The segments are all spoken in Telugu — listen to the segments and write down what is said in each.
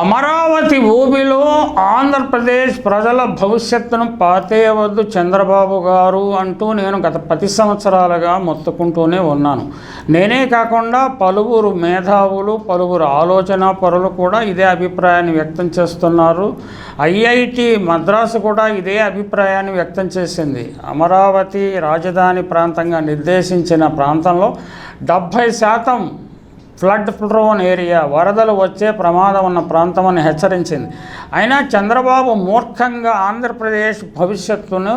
అమరావతి భూమిలో ఆంధ్రప్రదేశ్ ప్రజల భవిష్యత్తును పాతేయవద్దు చంద్రబాబు గారు అంటూ నేను గత పది సంవత్సరాలుగా మొత్తుకుంటూనే ఉన్నాను. నేనే కాకుండా పలువురు మేధావులు పలువురు ఆలోచన పరులు కూడా ఇదే అభిప్రాయాన్ని వ్యక్తం చేస్తున్నారు. ఐఐటి మద్రాసు కూడా ఇదే అభిప్రాయాన్ని వ్యక్తం చేసింది. అమరావతి రాజధాని ప్రాంతంగా నిర్దేశించిన ప్రాంతంలో డెబ్భై శాతం ఫ్లడ్ ప్రోన్ ఏరియా వరదలు వచ్చే ప్రమాదం ఉన్న ప్రాంతం అని హెచ్చరించింది. అయినా చంద్రబాబు మూర్ఖంగా ఆంధ్రప్రదేశ్ భవిష్యత్తును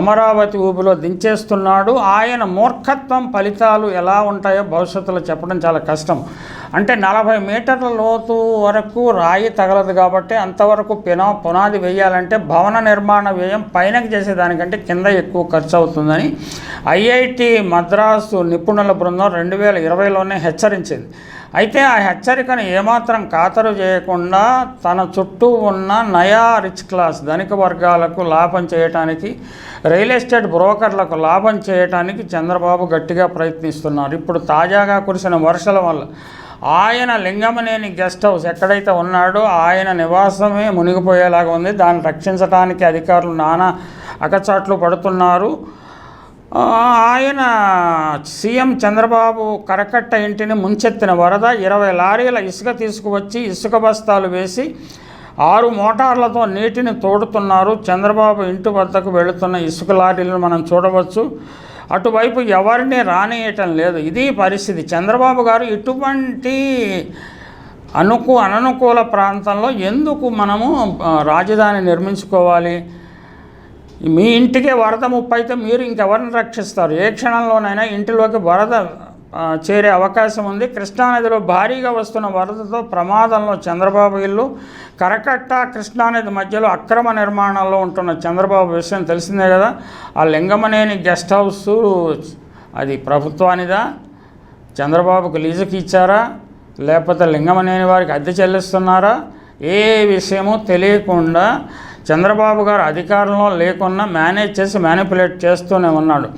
అమరావతి ఊపిలో దించేస్తున్నాడు. ఆయన మూర్ఖత్వం ఫలితాలు ఎలా ఉంటాయో భవిష్యత్తులో చెప్పడం చాలా కష్టం. అంటే నలభై మీటర్ల లోతు వరకు రాయి తగలదు కాబట్టి అంతవరకు పిన పునాది వేయాలంటే భవన నిర్మాణ వ్యయం పైనకి చేసేదానికంటే కింద ఎక్కువ ఖర్చు అవుతుందని ఐఐటి మద్రాసు నిపుణుల బృందం రెండు వేల ఇరవైలోనే హెచ్చరించింది. అయితే ఆ హెచ్చరికను ఏమాత్రం ఖాతరు చేయకుండా తన చుట్టూ ఉన్న నయా రిచ్ క్లాస్ ధనిక వర్గాలకు లాభం చేయటానికి రియల్ ఎస్టేట్ బ్రోకర్లకు లాభం చేయటానికి చంద్రబాబు గట్టిగా ప్రయత్నిస్తున్నారు. ఇప్పుడు తాజాగా కురిసిన వర్షాల వల్ల ఆయన లింగమనేని గెస్ట్ హౌస్ ఎక్కడైతే ఉన్నాడో ఆయన నివాసమే మునిగిపోయేలాగా ఉంది. దాన్ని రక్షించడానికి అధికారులు నానా అకచాట్లు పడుతున్నారు. ఆయన సీఎం చంద్రబాబు కరకట్ట ఇంటిని ముంచెత్తిన వరద ఇరవై లారీల ఇసుక తీసుకువచ్చి ఇసుక బస్తాలు వేసి ఆరు మోటార్లతో నీటిని తోడుతున్నారు. చంద్రబాబు ఇంటి వద్దకు వెళుతున్న ఇసుక లారీలను మనం చూడవచ్చు. అటువైపు ఎవరిని రానియటం లేదు. ఇది పరిస్థితి. చంద్రబాబు గారు ఇటువంటి అనుకు అననుకూల ప్రాంతంలో ఎందుకు మనము రాజధాని నిర్మించుకోవాలి? మీ ఇంటికే వరద ముప్పు అయితే మీరు ఇంకెవరిని రక్షిస్తారు? ఏ క్షణంలోనైనా ఇంటిలోకి వరద చేరే అవకాశం ఉంది. కృష్ణానదిలో భారీగా వస్తున్న వరదతో ప్రమాదంలో చంద్రబాబు ఇల్లు కరకట్ట కృష్ణానది మధ్యలో అక్రమ నిర్మాణంలో ఉంటున్న చంద్రబాబు విషయం తెలిసిందే కదా? ఆ లింగమనేని గెస్ట్ హౌస్ అది ప్రభుత్వానిదా? చంద్రబాబుకు లీజుకి ఇచ్చారా? లేకపోతే లింగమనేని వారికి అద్దె చెల్లిస్తున్నారా? ఏ విషయమో తెలియకుండా చంద్రబాబు గారు అధికారంలో లేకున్నా మేనేజ్ చేసి మ్యానిపులేట్ చేస్తూనే ఉన్నాడు.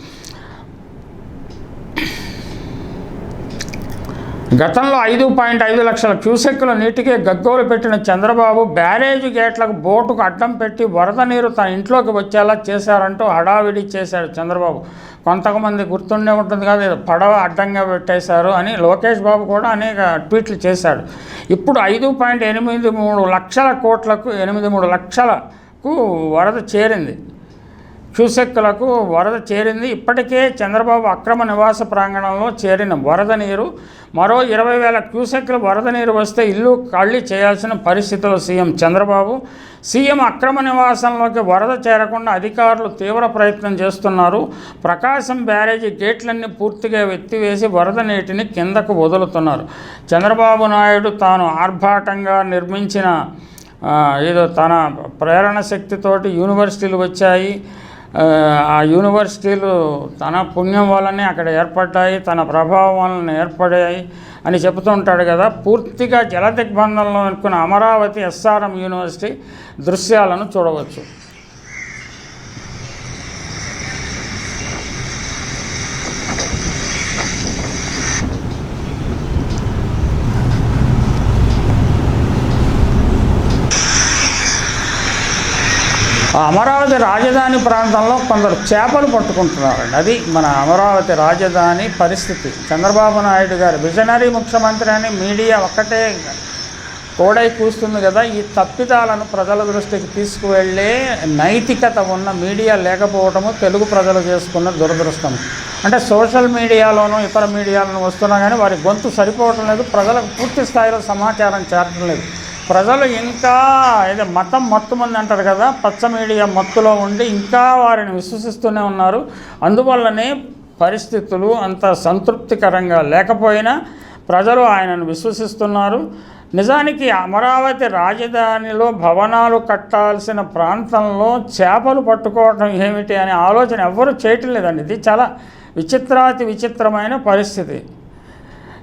గతంలో ఐదు పాయింట్ ఐదు లక్షల క్యూసెక్కుల నీటికి గగ్గోలు పెట్టిన చంద్రబాబు బ్యారేజ్ గేట్లకు బోటుకు అడ్డం పెట్టి వరద నీరు తన ఇంట్లోకి వచ్చేలా చేశారంటూ హడావిడి చేశాడు చంద్రబాబు. కొంతమంది గుర్తుండే ఉంటుంది కదా పడవ అడ్డంగా పెట్టేశారు అని లోకేష్ బాబు కూడా అనేక ట్వీట్లు చేశాడు. ఇప్పుడు ఐదు పాయింట్ ఎనిమిది మూడు లక్షల కోట్లకు ఎనిమిది మూడు లక్షలకు వరద చేరింది. క్యూసెక్కులకు వరద చేరింది. ఇప్పటికే చంద్రబాబు అక్రమ నివాస ప్రాంగణంలో చేరిన వరద నీరు మరో ఇరవై వేల క్యూసెక్ల వరద నీరు వస్తే ఇల్లు ఖాళీ చేయాల్సిన పరిస్థితిలో సీఎం చంద్రబాబు. సీఎం అక్రమ నివాసంలోకి వరద చేరకుండా అధికారులు తీవ్ర ప్రయత్నం చేస్తున్నారు. ప్రకాశం బ్యారేజీ గేట్లన్నీ పూర్తిగా ఎత్తివేసి వరద నీటిని కిందకు వదులుతున్నారు. చంద్రబాబు నాయుడు తాను ఆర్భాటంగా నిర్మించిన ఏదో తన ప్రేరణ శక్తితోటి యూనివర్సిటీలు వచ్చాయి. ఆ, యూనివర్సిటీలు తన పుణ్యం వల్లనే అక్కడ ఏర్పడ్డాయి తన ప్రభావం వలన ఏర్పడాయి అని చెబుతుంటాడు కదా. పూర్తిగా జల దిగ్బంధంలో అనుకున్న అమరావతి ఎస్ఆర్ఎం యూనివర్సిటీ దృశ్యాలను చూడవచ్చు. అమరావతి రాజధాని ప్రాంతంలో కొందరు చేపలు పట్టుకుంటున్నారండి. అది మన అమరావతి రాజధాని పరిస్థితి. చంద్రబాబు నాయుడు గారు విజనరీ ముఖ్యమంత్రి అని మీడియా ఒక్కటే కోడై కూస్తుంది కదా ఈ తప్పిదాలను ప్రజల దృష్టికి తీసుకువెళ్ళే నైతికత ఉన్న మీడియా లేకపోవడము తెలుగు ప్రజలు చేసుకున్న దురదృష్టం. అంటే సోషల్ మీడియాలోనూ ఇతర మీడియాలను వస్తున్నా కానీ వారి గొంతు సరిపోవటం లేదు ప్రజలకు పూర్తి స్థాయిలో సమాచారం చేరటం లేదు. ప్రజలు ఇంకా ఏదో మతం మత్తు మంది అంటారు కదా పచ్చ మీడియా మత్తులో ఉండి ఇంకా వారిని విశ్వసిస్తూనే ఉన్నారు. అందువల్లనే పరిస్థితులు అంత సంతృప్తికరంగా లేకపోయినా ప్రజలు ఆయనను విశ్వసిస్తున్నారు. నిజానికి అమరావతి రాజధానిలో భవనాలు కట్టాల్సిన ప్రాంతంలో చేపలు పట్టుకోవటం ఏమిటి అనే ఆలోచన ఎవ్వరూ చేయటం లేదండి. ఇది చాలా విచిత్రాతి విచిత్రమైన పరిస్థితి.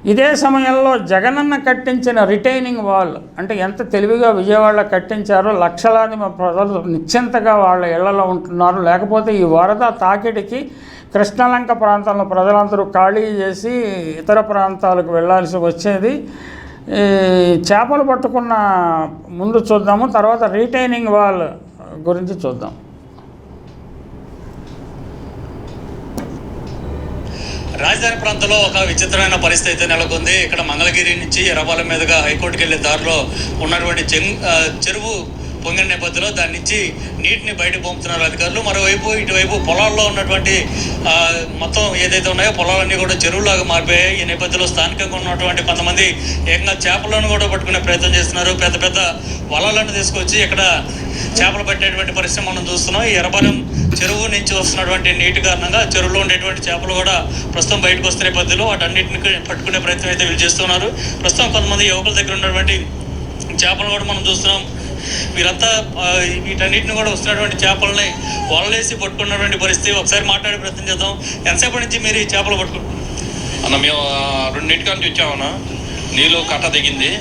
ఇదే సమయంలో జగనన్న కట్టించిన రిటైనింగ్ వాల్ అంటే ఎంత తెలివిగా విజయవాడలో కట్టించారో లక్షలాది మ- ప్రజలు నిశ్చింతగా వాళ్ళ ఇళ్ళలో ఉంటున్నారు. లేకపోతే ఈ వరద తాకిడికి కృష్ణలంక ప్రాంతంలో ప్రజలందరూ ఖాళీ చేసి ఇతర ప్రాంతాలకు వెళ్ళాల్సి వచ్చేది. చేపలు పట్టుకున్న ముందు చూద్దాము తర్వాత రీటైనింగ్ వాల్ గురించి చూద్దాం. రాజధాని ప్రాంతంలో ఒక విచిత్రమైన పరిస్థితి అయితే నెలకొంది. ఇక్కడ మంగళగిరి నుంచి ఎర్రపాలెం మీదుగా హైకోర్టుకి వెళ్ళే దారిలో ఉన్నటువంటి చెంగ్ చెరువు పొంగిన నేపథ్యంలో దాని నుంచి నీటిని బయట పంపుతున్నారు అధికారులు. మరోవైపు ఇటువైపు పొలాల్లో ఉన్నటువంటి మొత్తం ఏదైతే ఉన్నాయో పొలాలన్నీ కూడా చెరువులాగా మారిపోయాయి. ఈ నేపథ్యంలో స్థానికంగా ఉన్నటువంటి కొంతమంది ఏకంగా చేపలను కూడా పట్టుకునే ప్రయత్నం చేస్తున్నారు. పెద్ద పెద్ద వలలను తీసుకొచ్చి ఇక్కడ చేపలు పట్టేటువంటి పరిస్థితి మనం చూస్తున్నాం. ఈ ఎర్రపాలెం చెరువు నుంచి వస్తున్నటువంటి నీటి కారణంగా చెరువులో ఉండేటువంటి చేపలు కూడా ప్రస్తుతం బయటకు వస్తున్న పద్ధతిలో వాటన్నిటిని పట్టుకునే ప్రయత్నం అయితే వీళ్ళు చేస్తున్నారు. ప్రస్తుతం కొంతమంది యువకుల దగ్గర ఉన్నటువంటి చేపలు కూడా మనం చూస్తున్నాం. వీరంతా వీటన్నిటిని కూడా వస్తున్నటువంటి చేపలని వలలేసి పట్టుకున్నటువంటి పరిస్థితి. ఒకసారి మాట్లాడే ప్రయత్నం చేద్దాం. ఎంతసేపటి నుంచి మీరు ఈ చేపలు పట్టుకుంటున్నారు? అన్న మేము ఆ, నుంచి వచ్చామన్నా. నీళ్ళు కట్ట దిగింది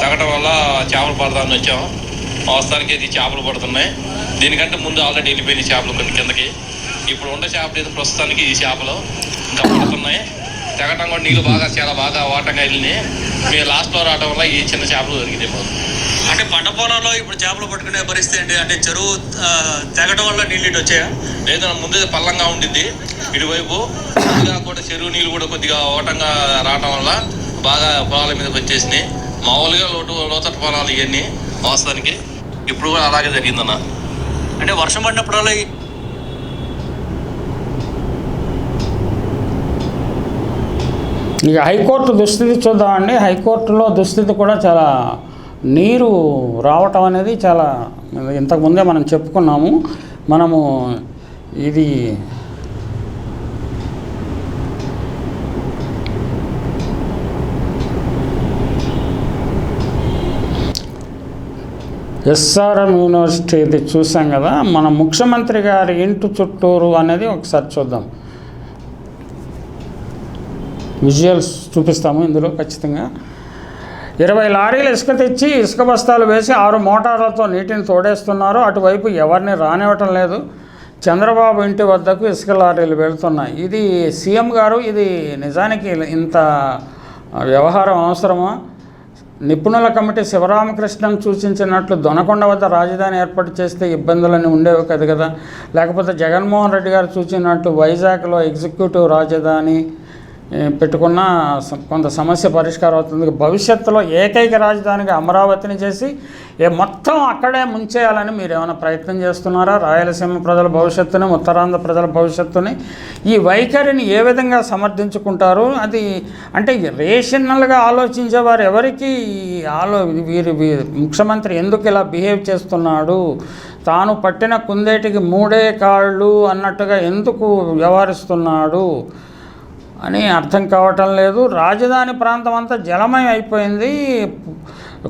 తగటం వల్ల చేపలు పడదామని వచ్చాం అవసరానికి ఇది చేపలు పడుతున్నాయి. దీనికంటే ముందు ఆల్రెడీ వెళ్ళిపోయినాయి చేపలు కొన్ని కిందకి. ఇప్పుడు ఉండే చేపలు ఇది ప్రస్తుతానికి ఈ చేపలు ఇంకా పడుతున్నాయి. తెగటం కూడా నీళ్ళు బాగా చాలా బాగా వాటంగా వెళ్ళినాయి. మేము లాస్ట్లో రావడం వల్ల ఈ చిన్న చేపలు దొరికినాయి మాకు. అంటే పంట పొలాల్లో ఇప్పుడు చేపలు పట్టుకునే పరిస్థితి ఏంటి? అంటే చెరువు తెగటం వల్ల నీళ్ళు ఇటు వచ్చాయా? లేదన్న ముందే పల్లంగా ఉండిద్ది. ఇటువైపు కొద్దిగా కూడా చెరువు నీళ్ళు కూడా కొద్దిగా ఓటంగా రావటం వల్ల బాగా పొలాల మీదకి వచ్చేసినాయి. మామూలుగా లోటు లోతట్టు పొలాలు ఇవన్నీ వాస్తవానికి. ఇప్పుడు కూడా అలాగే జరిగిందన్న. అంటే వర్షం పడినప్పుడల్లా ఈ- ఇక హైకోర్టు దుస్థితి చూద్దామండి. హైకోర్టులో దుస్థితి కూడా చాలా నీరు రావటం అనేది చాలా ఇంతకుముందే మనం చెప్పుకున్నాము. మనము ఇది ఎస్ఆర్ఎం యూనివర్సిటీ ఇది చూసాం కదా మన ముఖ్యమంత్రి గారి ఇంటి చుట్టూరు అనేది ఒకసారి చూద్దాం. విజువల్స్ చూపిస్తాము ఇందులో ఖచ్చితంగా. ఇరవై లారీలు ఇసుక తెచ్చి ఇసుక బస్తాలు వేసి ఆరు మోటార్లతో నీటిని తోడేస్తున్నారు. అటువైపు ఎవరిని రానివ్వటం లేదు. చంద్రబాబు ఇంటి వద్దకు ఇసుక లారీలు వెళ్తున్నాయి. ఇది సీఎం గారు ఇది నిజానికి ఇంత వ్యవహారం అవసరమా? నిపుణుల కమిటీ శివరామకృష్ణన్ సూచించినట్లు దొనకొండ వద్ద రాజధాని ఏర్పాటు చేస్తే ఇబ్బందులన్నీ ఉండేవి కదా కదా. లేకపోతే జగన్మోహన్ రెడ్డి గారు సూచించినట్లు వైజాగ్లో ఎగ్జిక్యూటివ్ రాజధాని పెట్టుకున్న కొంత సమస్య పరిష్కారం అవుతుంది. భవిష్యత్తులో ఏకైక రాజధానిగా అమరావతిని చేసి ఏ మొత్తం అక్కడే ముంచేయాలని మీరు ఏమైనా ప్రయత్నం చేస్తున్నారా? రాయలసీమ ప్రజల భవిష్యత్తుని ఉత్తరాంధ్ర ప్రజల భవిష్యత్తుని ఈ వైఖరిని ఏ విధంగా సమర్థించుకుంటారు? అది అంటే రేషనల్గా ఆలోచించేవారు ఎవరికి ఆలో వీరి ముఖ్యమంత్రి ఎందుకు ఇలా బిహేవ్ చేస్తున్నాడు? తాను పట్టిన కుందేటికి మూడే కాళ్ళు అన్నట్టుగా ఎందుకు వ్యవహరిస్తున్నాడు? అని అర్థం కావటం లేదు. రాజధాని ప్రాంతం అంతా జలమయం అయిపోయింది.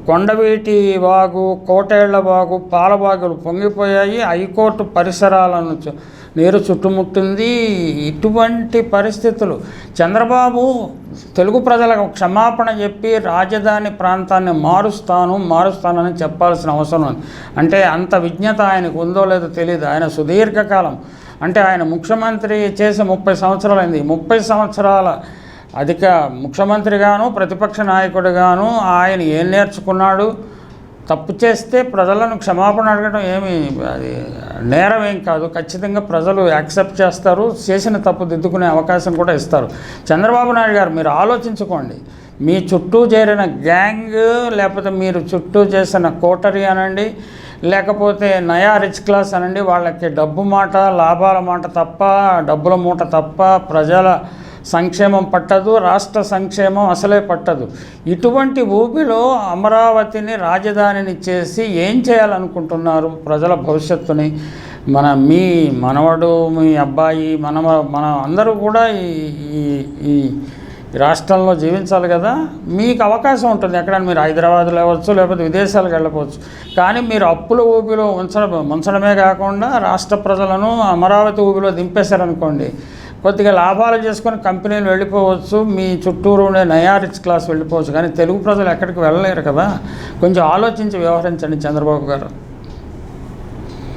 కొండవీటి వాగు కోటేళ్ళ వాగు పాలబాగులు పొంగిపోయాయి. హైకోర్టు పరిసరాలను నీరు చుట్టుముట్టింది. ఇటువంటి పరిస్థితులు చంద్రబాబు తెలుగు ప్రజలకు క్షమాపణ చెప్పి రాజధాని ప్రాంతాన్ని మారుస్తాను మారుస్తానని చెప్పాల్సిన అవసరం ఉంది. అంటే అంత విజ్ఞత ఆయనకు ఉందో లేదో తెలియదు ఆయన సుదీర్ఘకాలం అంటే ఆయన ముఖ్యమంత్రి చేసి ముప్పై సంవత్సరాలైంది. ముప్పై సంవత్సరాల అధిక ముఖ్యమంత్రిగాను ప్రతిపక్ష నాయకుడిగాను ఆయన ఏం నేర్చుకున్నాడు? తప్పు చేస్తే ప్రజలను క్షమాపణ అడగడం ఏమి అది నేరం ఏం కాదు. ఖచ్చితంగా ప్రజలు యాక్సెప్ట్ చేస్తారు. చేసిన తప్పు దిద్దుకునే అవకాశం కూడా ఇస్తారు. చంద్రబాబు నాయుడు గారు మీరు ఆలోచించుకోండి. మీ చుట్టూ చేరిన గ్యాంగ్ లేకపోతే మీరు చుట్టూ చేసిన కోటరీ అనండి లేకపోతే నయా రిచ్ క్లాస్ అనండి వాళ్ళకి డబ్బు మాట లాభాల మాట తప్ప డబ్బుల మూట తప్ప ప్రజల సంక్షేమం పట్టదు రాష్ట్ర సంక్షేమం అసలే పట్టదు. ఇటువంటి ఊపిలో అమరావతిని రాజధానిని చేసి ఏం చేయాలనుకుంటున్నారు ప్రజల భవిష్యత్తుని? మన మీ మనవడు మీ అబ్బాయి మనవ మన అందరూ కూడా ఈ ఈ- ఈ రాష్ట్రంలో జీవించాలి కదా మీకు అవకాశం ఉంటుంది. ఎక్కడైనా మీరు హైదరాబాద్లో వెళ్ళవచ్చు లేకపోతే విదేశాలకు వెళ్ళకపోవచ్చు. కానీ మీరు అప్పుల ఊబిలో ఉంచడం ఉంచడమే కాకుండా రాష్ట్ర ప్రజలను అమరావతి ఊబిలో దింపేశారనుకోండి కొద్దిగా లాభాలు చేసుకొని కంపెనీలు వెళ్ళిపోవచ్చు మీ చుట్టూరు ఉండే నయా క్లాస్ వెళ్ళిపోవచ్చు. కానీ తెలుగు ప్రజలు ఎక్కడికి వెళ్ళలేరు కదా. కొంచెం ఆలోచించి వ్యవహరించండి చంద్రబాబు గారు.